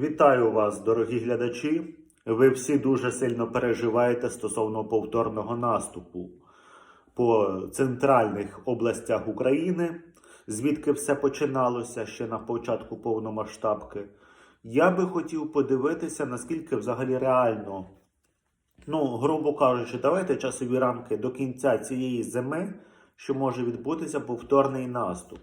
Вітаю вас, дорогі глядачі. Ви всі дуже сильно переживаєте стосовно повторного наступу по центральних областях України, звідки все починалося ще на початку повномасштабки. Я би хотів подивитися, наскільки взагалі реально, ну, грубо кажучи, давайте часові рамки до кінця цієї зими, що може відбутися повторний наступ.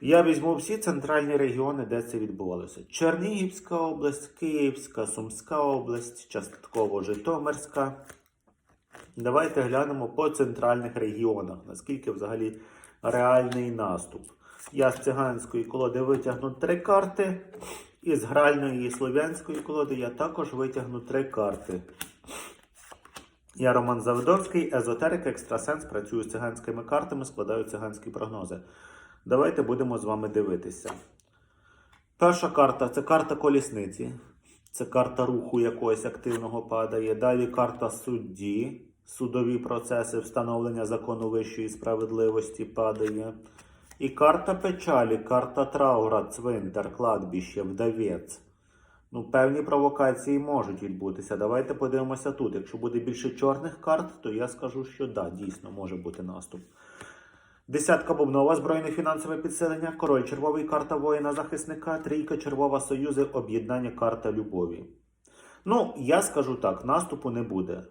Я візьму всі центральні регіони, де це відбувалося: Чернігівська область, Київська, Сумська область, частково Житомирська. Давайте глянемо по центральних регіонах, наскільки взагалі реальний наступ. Я з циганської колоди витягну три карти, і з гральної і слов'янської колоди я також витягну три карти. Я Роман Заводовський, езотерик, екстрасенс, працюю з циганськими картами, складаю циганські прогнози. Давайте будемо з вами дивитися. Перша карта це карта колісниці. Це карта руху якогось активного падає. Далі карта судді, судові процеси, встановлення закону вищої справедливості падає. І карта печалі, карта траура, цвинтар, кладбище, вдавець. Ну, певні провокації можуть відбутися. Давайте подивимося тут. Якщо буде більше чорних карт, то я скажу, що да, дійсно може бути наступ. Десятка бубнова збройне фінансове підсилення, король червовий карта воїна захисника, трійка червова союзи, об'єднання карта любові. Ну, я скажу так: наступу не буде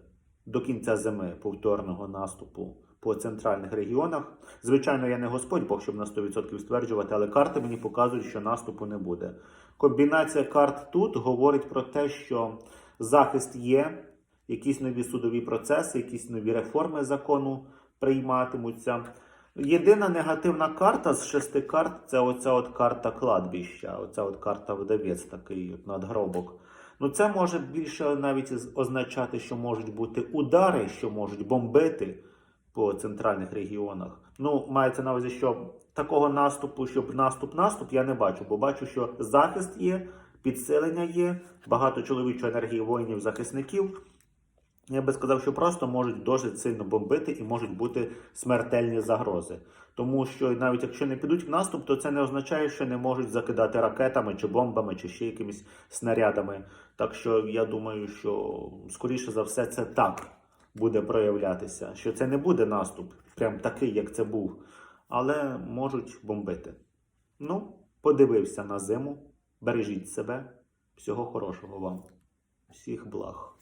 до кінця зими повторного наступу по центральних регіонах. Звичайно, я не Господь Бог, щоб на 100% стверджувати, але карти мені показують, що наступу не буде. Комбінація карт тут говорить про те, що захист є, якісь нові судові процеси, якісь нові реформи закону прийматимуться. Єдина негативна карта з шести карт це оця от карта кладбища, оця от карта вдавець, такий от надгробок. Ну це може більше навіть означати, що можуть бути удари, що можуть бомбити по центральних регіонах. Ну, мається на увазі, що такого наступу, щоб наступ-наступ, я не бачу, бо бачу, що захист є, підсилення є, багато чоловічої енергії воїнів, захисників. Я би сказав, що просто можуть досить сильно бомбити і можуть бути смертельні загрози. Тому що навіть якщо не підуть в наступ, то це не означає, що не можуть закидати ракетами чи бомбами, чи ще якимись снарядами. Так що я думаю, що скоріше за все це так буде проявлятися. Що це не буде наступ, прям такий, як це був, але можуть бомбити. Ну, подивився на зиму. Бережіть себе. Всього хорошого вам. Всіх благ.